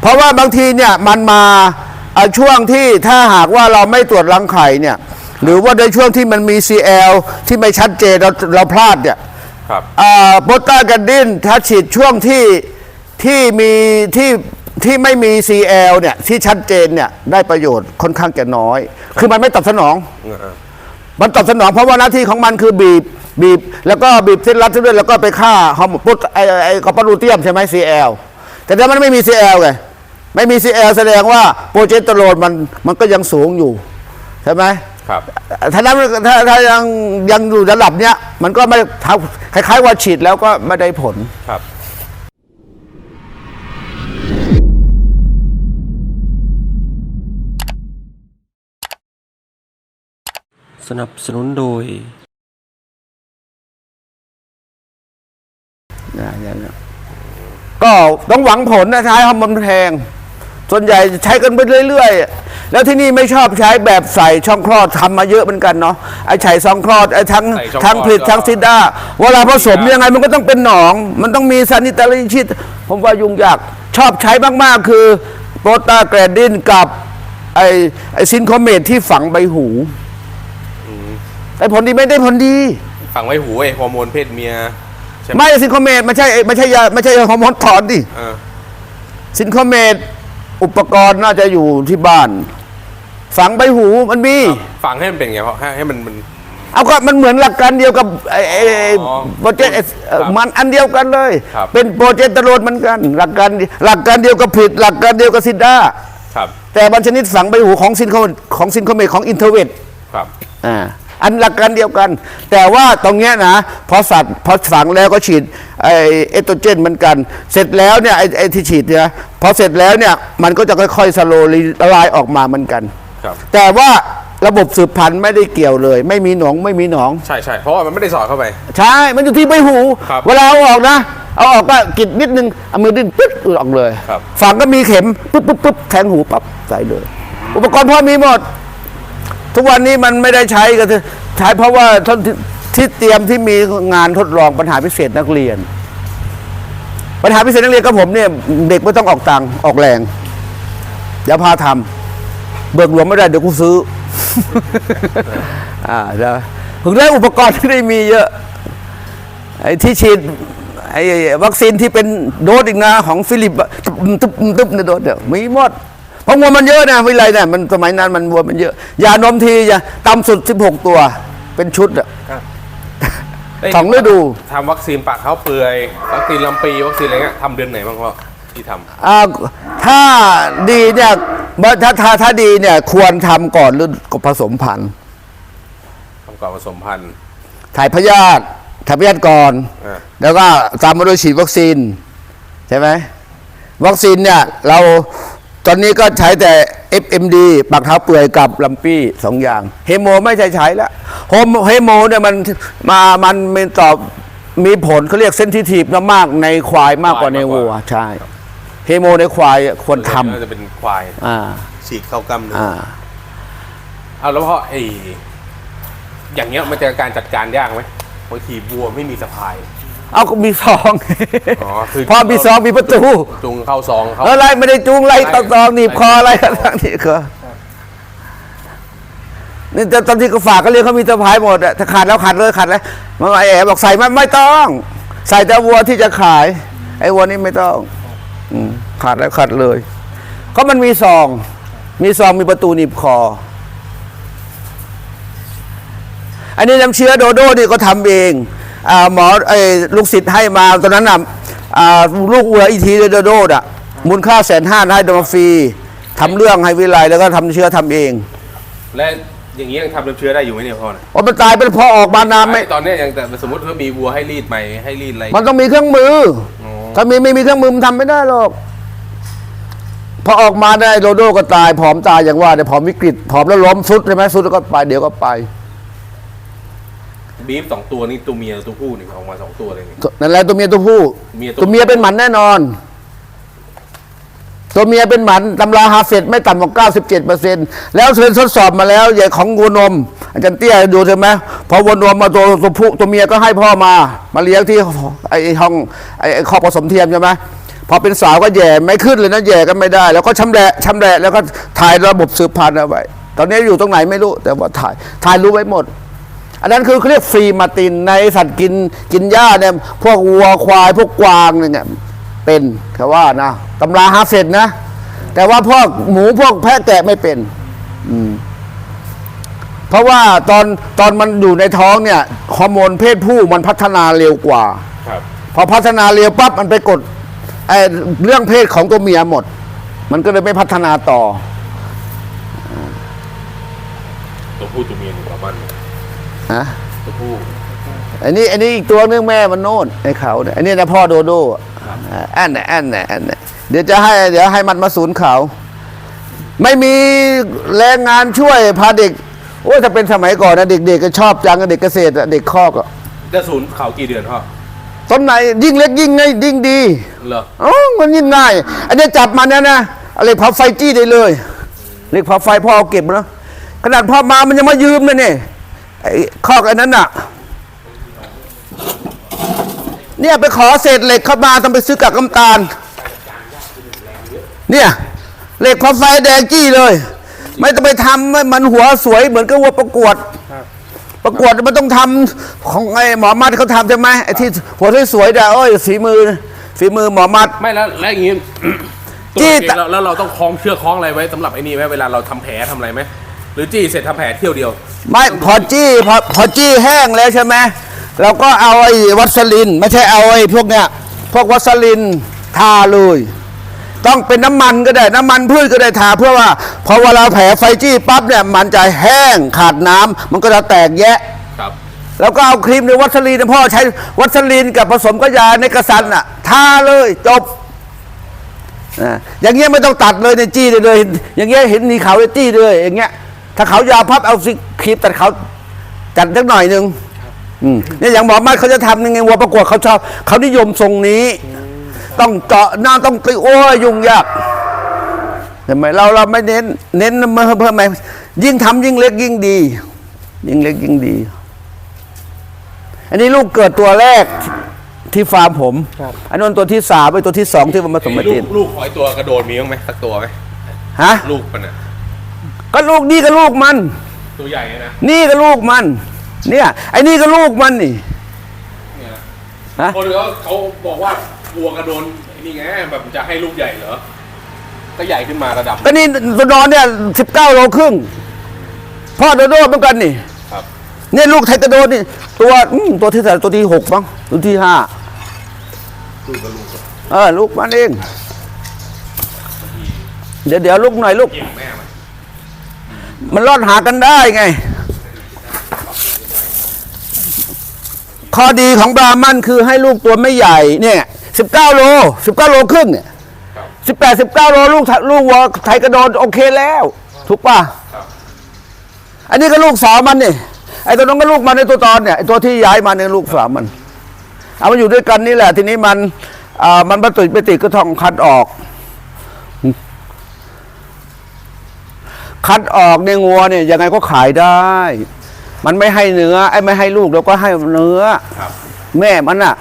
เพราะว่าบางทีเนี่ยมันมาเอ่อช่วงที่ถ้าหากว่าเราไม่ตรวจรังไข่เนี่ยหรือว่าในช่วงที่มันมี CL ที่ไม่ชัดเจนเราเราพลาดเนี่ยครับโปรตากันดินถ้าฉีดช่วงที่ที่มีที่ที่ไม่มี CL เนี่ยที่ชัดเจนเนี่ยได้ประโยชน์ค่อนข้างจะน้อย คือมันไม่ตอบสนองเออเออมันตอบสนองเพราะว่าหน้าที่ของมันคือบีบบีบ แล้วก็บีบเส้นรัดเส้นเลือดแล้วก็ไปฆ่าฮอร์โมนปุ๊บไอไอคอปรูเตียมใช่ไหม CL แต่ถ้ามันไม่มี CL ไง ไม่มี CL แสดงว่าโปรเจสเตอโรนมันมันก็ยังสูงอยู่ ใช่ไหมครับถ้านั้นถ้าถ้ายังยังอยู่ระดับเนี้ยมันก็ไม่ทำคล้าย ๆ ว่าฉีดแล้วก็ไม่ได้ผลครับสนับสนุนโดย นะอย่างเงี้ยก็ต้องหวังผลนะใช้ฮอร์โมนแพง ส่วนใหญ่ใช้กันไปเรื่อยๆ แล้วที่นี่ไม่ชอบใช้แบบใส่ช่องคลอดทำมาเยอะเหมือนกันเนาะไอ้ไฉช่องคลอดไอ้ทั้งใส่ช่องคลอดทั้งผลิตก็ ทั้งซิด้าเวลาผสมยังไงมันก็ต้องเป็นหนอง มันต้องมีซานิตารีชิต ผมว่ายุ่งยากชอบใช้มากๆคือโปรตาแกรดินกับไอ้ไอ้ซินโคเมตที่ฝังใบหูไอ้ผลดีไม่ได้ผลดี ฝังไว้หูไอ้ฮอร์โมนเพศเมียใช่ไหมไม่ซินโคเมตไม่ใช่ไม่ใช่ยาไม่ใช่ฮอร์โมนถอนดิ เออสินคอมเมด อุปกรณ์น่าจะอยู่ที่บ้าน ฝังใบหูมันมี ฝังให้มันเป็นไงเพราะให้ให้มันมัน เอาก็มันเหมือนหลักการเดียวกับไอ้ไอ้ไอ้อ๋อโปรเจกต์เอ่อครับมันอันเดียวกันเลย ครับ เป็นโปรเจกต์ตโรดเหมือนกัน หลักการหลักการเดียวกับผิด หลักการเดียวกับซินด้าครับแต่บางชนิดฝังใบหูของซินคอของซินคอมเมดของอินเทอร์เวทครับ อ่า อันหลักการเดียวกัน แต่ว่าตรงเนี้ยนะพอสัตว์พอฝังแล้วก็ฉีดไอเอสโตรเจนเหมือนกัน เสร็จแล้วเนี่ยไอไอที่ฉีดเนี่ยพอเสร็จแล้วเนี่ยมันก็จะค่อยๆสโลลีละลายออกมาเหมือนกัน ครับ แต่ว่าระบบสืบพันธุ์ไม่ได้เกี่ยวเลย ไม่มีหนองไม่มีหนอง ใช่ใช่เพราะว่ามันไม่ได้สอดเข้าไป ใช่ มันอยู่ที่ใบหู ครับ เวลาเอาออกนะ เอาออกก็กิดนิดนึงเอามือดิ้นปึ๊ดออกเลย ครับ ฝังก็มีเข็มปุ๊บปุ๊บปุ๊บแทงหูปั๊บใส่เลย อุปกรณ์พร้อมมีหมด ทุกวันนี้มันไม่ได้ใช้ก็คือใช้เพราะว่าที่ที่เตรียมที่มีงานทดลองปัญหาพิเศษนักเรียน ปัญหาพิเศษนักเรียนกับผมเนี่ยเด็กไม่ต้องออกตังค์ออกแรงอย่าพาทำเบิกหลวงไม่ได้เดี๋ยวกูซื้ออ่าเดี๋ยวถึงได้อุปกรณ์ที่ได้มีเยอะไอ้ที่ฉีดไอ้วัคซีนที่เป็นโดสอีกนะของฟิลิปตึ๊บตึ๊บตึ๊บในโดสเดียวมีหมด ราะวัวมันเยอะนะวิไลเนี่ยมันสมัยนั้นมันวัวมันเยอะยานมทีจะต่ำสุด 16 ตัว เป็นชุดอะสองฤดูทำวัคซีนปากเขาเปื่อยวัคซีนลำปีวัคซีนอะไรเงี้ยทำเดือนไหนบ้างพ่อที่ทอ่าถ้าดีเนี่ยเมื่อถ้าถ้าถ้าดีเนี่ย ควรทำก่อนหรือผสมพันธุ์ำทำก่อนผสมพันธุ์ถ่ายพยาธิถ่ายพยาธิก่อนอ่าแล้วก็ตามมาด้วยฉีดวัคซีนใช่ไหมวัคซีนเนี่ย เรา ตอนนี้ก็ใช้แต่ FMD ปากเท้าเปื่อยกับลำปี้สองอย่าง เฮโมไม่ใช่ใช้แล้วโฮมเฮโมเนี่ยมันมามันมีตอบมีผลเขาเรียกเซนซิทีฟมากในควายมากกว่าในวัว ใช่ เฮโมในควายควรทน่าจะเป็นควายำอ่าฉีดเข้ากล้ามเนื้ออ่าเอาแล้วพ่อไออย่างเงี้ยมันจะการจัดการยากไหมบางทีวัวไม่มีสะพาย เอาก็มีซองอ๋อคือพอมีซองมีประตูจุงเข้าซองเขาเออไล่ไม่ได้จูงไล่ไล่ตะซองหนีบคออะไรไล่ทั้งนี้ก็นี่แต่ตอนที่ก็ฝากก็เรียกเขามีสะพายหมดอะถ้าขาดแล้วขาดเลยขาดแล้วมันไอ้แอบบอกใส่ไม่ไม่ต้อง ใส่แต่วัวที่จะขาย ไอ้วัวนี่ไม่ต้องอืมขาดแล้วขาดเลยก็มันมีซอง มีซองมีประตูหนีบคอ อันนี้น้ำเชื้อโดโดนี่ก็ทำเอง อาหมอไอ้ลูกศิษย์ให้มาตอนนั้นน่ะอ่าลูกวัวอีทีโดโดน่ะมูลค่าแสนห้าให้ดมาฟรีทำเรื่องให้วิไลแล้วก็ทำเชื้อทำเอง และอย่างเงี้ยยังทำน้ำเชื้อได้อยู่ไหมเนี่ยพ่อเนี่ยว่ามันตายไปแล้วพอออกมาน้ำไม่ ตอนเนี้ยยังแต่สมมติว่ามีวัวให้รีดใหม่ให้รีดอะไรมันต้องมีเครื่องมือออถ้ามีไม่มีเครื่องมือมันทำไม่ได้หรอก พอออกมาได้โดโดก็ตายผอมตายอย่างว่าเดี๋ยวผอมวิกฤตผอมแล้วล้มสุดใช่ไหมสุดแล้วก็ไปเดี๋ยวก็ไป บีฟสองตัวนี่ตัวเมียตัวผู้นี่ออกมาสองตัวเลยนี่ นั่นแหละตัวเมียตัวผู้เมียตัว ตัวเมียเป็นหมันแน่นอน ตัวเมียเป็นหมันตำราฮาเฟตไม่ต่ำกว่า97เปอร์เซ็นต์แล้วเชิญทดสอบมาแล้วอย่างของวัวนม อาจารย์เตี้ยดูใช่ไหมพอวัวนมมาตัวตัวผู้ตัวเมียก็ให้พ่อมา มาเลี้ยงที่ไอ้ห้องไอ้ไอ้คอกผสมเทียมใช่ไหมพพอเป็นสาวก็แย่ไม่ขึ้นเลยนะแย่กันไม่ได้ แล้วก็ชำแหละชำแหละแล้วก็ถ่ายระบบสืบพันธุ์เอาไว้ ตอนนี้อยู่ตรงไหนไม่รู้แต่ว่าถ่ายถ่ายรู้ไว้หมด อันนั้นคือเขาเรียกฟรีมาตินในสัตว์กินกินหญ้าเนี่ยพวกวัวควายพวกกวางเนี่ยเป็นเขาว่านะตำราฮาเฟดนะ แต่ว่าพวกหมูพวกแพะแกะไม่เป็น อืมเพราะว่าตอนตอนมันอยู่ในท้องเนี่ยฮอร์โมนเพศผู้มันพัฒนาเร็วกว่าครับพอพัฒนาเร็วปั๊บมันไปกดไอ้เรื่องเพศของตัวเมียหมด มันก็เลยไม่พัฒนาต่อตัวผู้ตัวเมียหนึ่งประมาณ ฮะตัวผู้อันนี้อันนี้อีกตัวนึงแม่มันโน่นไอ้เขาเนี่ยอันนี้นะพ่อโดโด้อะแอนเนี่ยแอนเนี่ยแอนเนี่ยเดี๋ยวจะให้เดี๋ยวให้มันมาศูนย์เขา ไม่มีแรงงานช่วยพาเด็กโอ้ยถ้าเป็นสมัยก่อนนะเด็กๆก็ชอบจังเด็กเกษตรอะเด็กคอกอะได้ศูนย์เขากี่เดือนพ่อต้นไหนยิ่งเล็กยิ่งง่ายยิ่งดีเหรออ๋อมันยิ่งง่าย อันนี้จับมันเนี่ยนะเอาเหล็กเผาไฟจี้ได้เลยเหล็กเผาไฟพ่อเอาเก็บนะขนาดพ่อมามันยังมายืมเลยเนี่ย ไอ้คอกอันนั้นน่ะ เนี่ยไปขอเศษเหล็กเข้ามาต้องไปซื้อกับน้ำตาล เนี่ยเหล็กเผาไฟแดงจี้เลย ไม่ต้องไปทำให้มันหัวสวยเหมือนกับวัวประกวดประกวดมันต้องทำของไอ้หมอมัดเขาทำใช่ไหมไอ้ที่หัวสวยๆเนี่ยโอ้ยฝีมือฝีมือหมอมัด ไม่แล้วแล้วอย่างงี้จี้จี้แล้วแล้วเราต้องคล้องเชือกคล้องอะไรไว้สำหรับไอ้นี่ไหมเวลาเราทำแผลทำอะไรไหมห รือจี้เสร็จทำแผลเที่ยวเดียว ไม่พอจี้พอพอจี้แห้งแล้วใช่ไหมเราก็เอาไอ้วัสลิน ไม่ใช่เอาไอ้พวกเนี้ยพวกวัสลินทาเลย ต้องเป็นน้ำมันก็ได้ น้ำมันพืชก็ได้ทาเพื่อว่าพอเวลาแผลไฟจี้ปั๊บเนี่ยมันจะแห้งขาดน้ำมันก็จะแตกแยะครับ แล้วก็เอาครีมในวัสลีนนะพ่อใช้วัสลีนกับผสมกับยาในกระสันอะทาเลยจบอ่าอย่างเงี้ยไม่ต้องตัดเลยในยจี้ได้เลย อย่างเงี้ยเห็นมีเขาเลยจี้เลยอย่างเงี้ย ถ้าเขายาวพับเอาสิครีมตัดเขาจัดสักหน่อยหนึ่งอืมเนี่ยอย่างหมอมาดเขาจะทำยังไงวัวประกวดเขาชอบเขานิยมทรงนี้ ต้องเจาะหน้าต้องตีโอ้ยยุ่งยากเห็นไหมเราเราไม่เน้น เน้นเพิ่มเพิ่มไหมยิ่งทำยิ่งเล็กยิ่งดี ยิ่งเล็กยิ่งดี อันนี้ลูกเกิดตัวแรกที่ฟาร์มผม อันนั้นตัวที่สามไปตัวที่สองที่มันผสมมาลูติกนลูกหอยตัวกระโดดมีบ้างไหมสักตัวไหมฮะ ลูกมันอะ ก็ลูกนี่ก็ลูกมัน ตัวใหญ่นะนี่ก็ลูกมัน เนี่ย ไอ้นี่ก็ลูกมันนี่ เนี่ยฮะ คนเขาเขาบอกว่าวัวกระโดนไอ้นี่ไงแบบจะให้ลูกใหญ่เหรอก็ใหญ่ขึ้นมาระดับ ก็นี่ตัวนอนเนี่ยสิบเก้าโลครึ่งพ่อโดโดเหมือนกันนี่ครับ เนี่ยลูกไทยกระโดดนี่ ตัวอืมตัวที่เท่าไหร่ตัวที่หกบ้างตัวที่ห้าลูกกับลูกเออลูกมันเอง เดี๋ยวเดี๋ยวลูกหน่อยลูก เกี่ยงแม่มัน มันรอดหากันได้ไง ข้อดีของบรามันคือให้ลูกตัวไม่ใหญ่เนี่ยสิบเก้าโลสิบเก้าโลครึ่งเนี่ยสิบแปดสิบเก้าโลลูกลูกวัวไทยกระโดดโอเคแล้ว ถูกป่ะอันนี้ก็ลูกสาวมันนี่ไอ้ตัวนั้นก็ลูกมันในตัวตอนเนี่ยไอ้ตัวที่ย้ายมาเนี่ยลูกสาวมัน เอามาอยู่ด้วยกันนี่แหละ ทีนี้มันอ่ามันมาติดไปติดก็ต้องคัดออก คัดออกในงัวเนี่ยยังไงก็ขายได้ มันไม่ให้เนื้อไอ้ไม่ให้ลูกแล้วก็ให้เนื้อ ครับแม่มันอะ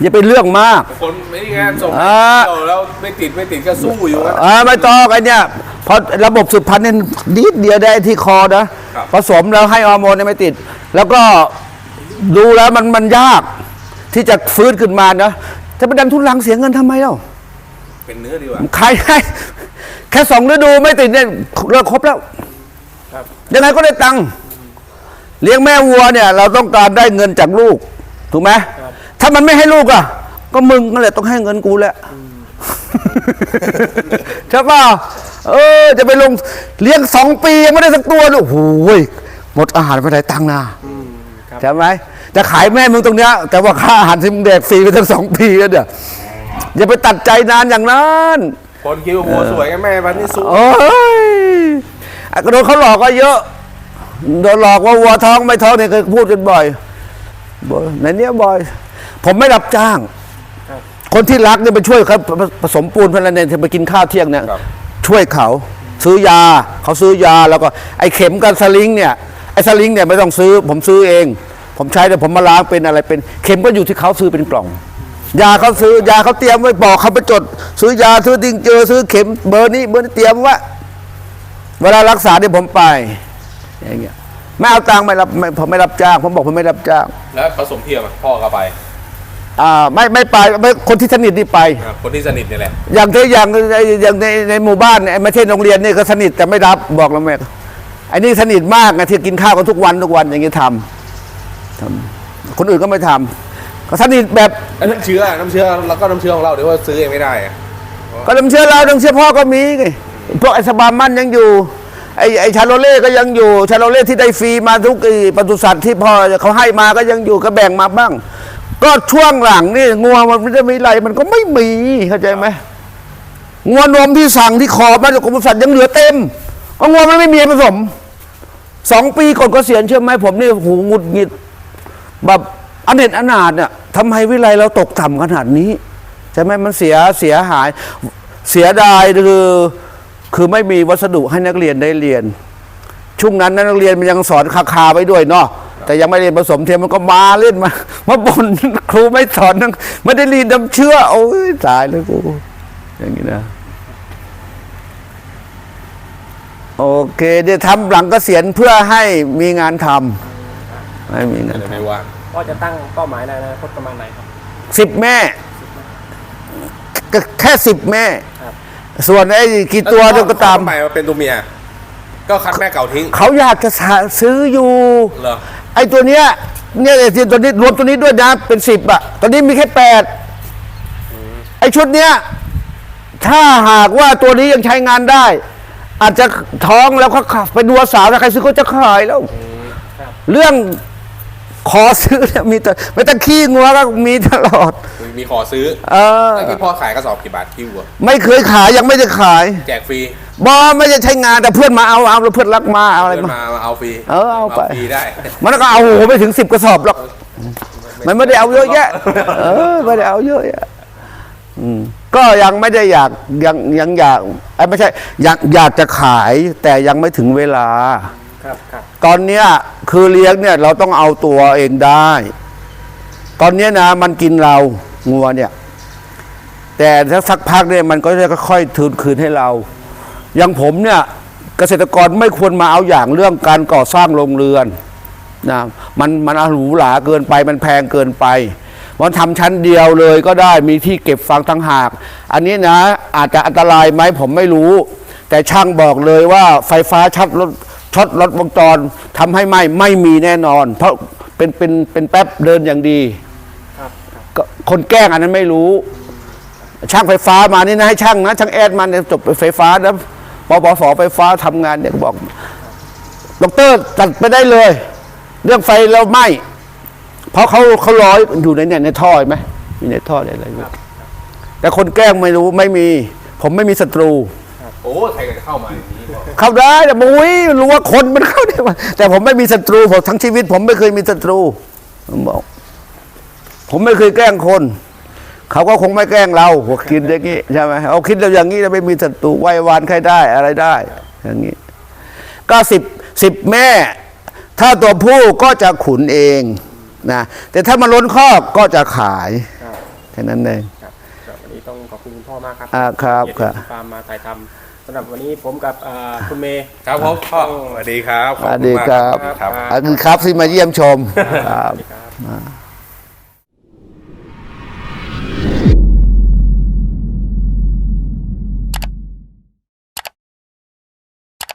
อย่าไปเรื่องมาก คนไม่ได้ไงส่งอ่าเที่ยวแล้วไม่ติดไม่ติดก็สู้อยู่นะ อ่าไม่ต้องไอ้เนี่ยพอระบบสืบพันธุ์เนี่ยนิดเดียวได้ที่คอนะครับผสมแล้วให้ฮอร์โมนเนี่ยไม่ติด แล้วก็ดูแล้วมันมันยาก ที่จะฟื้นขึ้นมานะจะไปดันทุนลังเสียเงินทำไมเล่าเป็นเนื้อดีกว่า ขายให้ แค่สองฤดูไม่ติดเนี่ยเลิกครบแล้วครับยังไงก็ได้ตังค์เลี้ยงแม่วัวเนี่ย เราต้องการได้เงินจากลูก ถูกไหมถ้ามันไม่ให้ลูกอะ ก็มึงนั่นแหละต้องให้เงินกูแหละใช่ป่ะเออ จะไปลงเลี้ยงสองปียังไม่ได้สักตัวเลยโอ้โหหมดอาหารไปไหนตังค์นะใช่ไหมจะขายแม่มึงตรงเนี้ย แต่ว่าค่าอาหารที่มึงแดกฟรีไปทั้งสองปีแล้วเนี่ยอย่าไปตัดใจนานอย่างนั้น คนคิดว่าวัวสวยไงแม่วันนี้สู้โอ้ยอะก็โดนเขาหลอกก็เยอะโดนหลอกว่าวัวท้องไม่ท้องเนี่ยเคยพูดกันบ่อยบ่อยในเนี้ยบ่อย ผมไม่รับจ้าง คนที่รักเนี่ยไปช่วยเขาผสมปูนพลันเนนไปกินข้าวเที่ยงเนี่ยช่วยเขาซื้อยาเขาซื้อยาแล้วก็ไอ้เข็มกับสลิงเนี่ยไอ้สลิงเนี่ยไม่ต้องซื้อ ผมซื้อเอง ผมใช้แต่ผมมาล้างเป็นอะไรเป็น เข็มก็อยู่ที่เขาซื้อเป็นกล่อง ยาเขาซื้อยาเขาเตรียมไว้บอกเขาไปจด ซื้อยาซื้อติงเจอซื้อเข็มเบอร์นี้เบอร์นี้เตรียมไว่าเวลารักษาเนี่ยผมไปอย่างเงี้ยไม่เอาตังค์ไม่รับไม่ผมไม่รับจ้างผมบอกผมไม่รับจ้างแล้วผสมเทียมอะพ่อก็ไปอ่าไม่ไม่ไปไม่คนที่สนิทนี่ไปอะคนที่สนิทนี่แหละอย่างที่อย่างในอย่างในในหมู่บ้านเนี่ยไม่ใช่โรงเรียนนี่ก็สนิทแต่ไม่รับบอกแล้วแม่ไอ้นี่สนิทมากไงที่กินข้าวกันทุกวันทุกวันอย่างงี้ทำทำคนอื่นก็ไม่ทำ ก็สนิทแบบแล้วน้ำเชื้อน้ำเชื้อแล้วก็น้ำเชื้อของเราเดี๋ยวว่าซื้อเองไม่ได้อะก็น้ำเชื่อเราน้ำเชื่อพ่อก็มีไงพวกไอ้สบามันยังอยู่ไอ้ไอ้ชาโลเล่ก็ยังอยู่ชาโลเล่ที่ได้ฟรีมาทุกไอ้ปศุสัตว์ที่พ่อเขาให้มาก็ยังอยู่ก็แบ่งมาบ้าง ก็ช่วงหลังนี่งัวมันไม่ได้มีอะไรมันก็ไม่มีเข้าใจไหมงัวนมที่สั่งที่ขอมาจากกรมปศุสัตว์ยังเหลือเต็มก็งัวมันไม่มีผสมสองปีก่อนเก็เสียณเชื่อไหมผมนี่หูหงุดหงิดแบบอเนจอนาถเนี่ย ทำไมวิไลเราตกต่ำขนาดนี้ใช่ไหมมันเสียเสียหายเสียดายคือคือไม่มีวัสดุให้นักเรียนได้เรียน ช่วงนั้นนักเรียนมันยังสอนคาคาไว้ด้วยเนาะแต่ยังไม่เรียนผสมเทียมมันก็มาเล่นมามาบ่นครูไม่สอนไม่ได้เรียนน้ำเชื่อโอ้ยตายเลยกูอย่างนี้นะโอเคเดี๋ยวทำหลังเกษียณเพื่อให้มีงานทำให้มีงานไม่ว่าง ก็จะตั้งเป้าหมายในอนาคตประมาณไหนครับสิบแม่ก็แค่สิบแม่ ครับ ส่วนไอ้กี่ตัวเดียวก็ตามทำไมมาเป็นตัวเมีย ก็คัดแม่เก่าทิ้งเขาอยากจะซื้ออยู่ เหรอไอ้ตัวเนี้ยเนี่ยไอ้ตัวนี้รวมตัวนี้ด้วยนะเป็นสิบอะตอนนี้มีแค่แปดไอ้ชุดเนี้ยถ้าหากว่าตัวนี้ยังใช้งานได้ อาจจะท้องแล้วก็ไปดูสาวถ้าใครซื้อก็จะขายแล้วครับเรื่อง ขอซื้อเนี่ยมีแต่ไม่ต้องขี้งัวก็มีตลอด มีขอซื้อเออ แล้วที่พ่อขายกระสอบกี่บาทคิวอะไม่เคยขายยังไม่ได้ขายแจกฟรีบอไม่ได้ใช้งานแต่เพื่อนมาเอาเอาแล้วเพื่อนรักมาเอาอะไรเดินมา มามาเอาฟรีเออเอาไป ฟรีได้มันก็เอาโอ้โหไม่ถึงสิบกระสอบหรอกมันไม่ได้เอาเยอะแยะเออไม่ได้เอาเยอะแยะอืมก็ยังไม่ได้อยากยังยังอยากไอ้ยไม่ใช่อยากอยากจะขายแต่ยังไม่ถึงเวลา ครับครับตอนเนี้ยคือเลี้ยงเนี่ยเราต้องเอาตัวเองได้ ตอนเนี้ยนะมันกินเรางัวเนี่ย แต่ถ้าสักพักเนี่ยมันก็จะค่อยๆทืนคืนให้เรา อย่างผมเนี่ยเกษตรกรไม่ควรมาเอาอย่างเรื่องการก่อสร้างโรงเรือนนะมันมันหรูหราเกินไปมันแพงเกินไป มันทำชั้นเดียวเลยก็ได้มีที่เก็บฟางทั้งหาก อันนี้นะอาจจะอันตรายไหมผมไม่รู้ แต่ช่างบอกเลยว่าไฟฟ้าช็อตรถ ช็อตรถวงจรทำให้ไหมไม่มีแน่นอน เพราะเป็นเป็นเป็นแป๊บเดินอย่างดีครับครับก็คนแกล้งอันนั้นไม่รู้ ช่างไฟฟ้ามานี่นะให้ช่างนะช่างแอดมันเนี่ยจบไฟฟ้านะปปสไฟฟ้าทำงานเนี่ยก็บอกดอกเตอร์ตัดไปได้เลย เรื่องไฟเราไหมเพราะเขาเขาร้อยอยู่ในเนี่ยในท่อเห็นไหมมีในท่ออะไรอยู่แต่คนแกล้งไม่รู้ไม่มี ผมไม่มีศัตรู โอ้ใครก็จะเข้ามาอย่างนี้ เข้าได้แต่มุ้ยรู้ว่าคนมันเข้าได้ว่าแต่ผมไม่มีศัตรูผมทั้งชีวิต ผมไม่เคยมีศัตรูผมบอก ผมไม่เคยแกล้งคน เขาก็คงไม่แกล้งเราหัวคิดอย่างนี้ใช่ไหมเอาคิดเราอย่างนี้เราไม่มีศัตรูไหว้วานใครได้อะไรได้ อย่างนี้ ก็สิบสิบแม่ ถ้าตัวผู้ก็จะขุนเองนะแต่ถ้ามันล้นคอกก็จะขายครับแค่นั้นเองครับครับวันนี้ต้องขอบคุณคุณพ่อมากครับอ่าครับเกียครับติฟาร์มมาถ่ายทำ สำหรับวันนี้ผมกับอ่าคุณเมย์ ครับผมพ่อสวัสดีครับสวัสดีครับ ครับ อันนี้ครับที่มาเยี่ยมชมครับสวัสดีครับ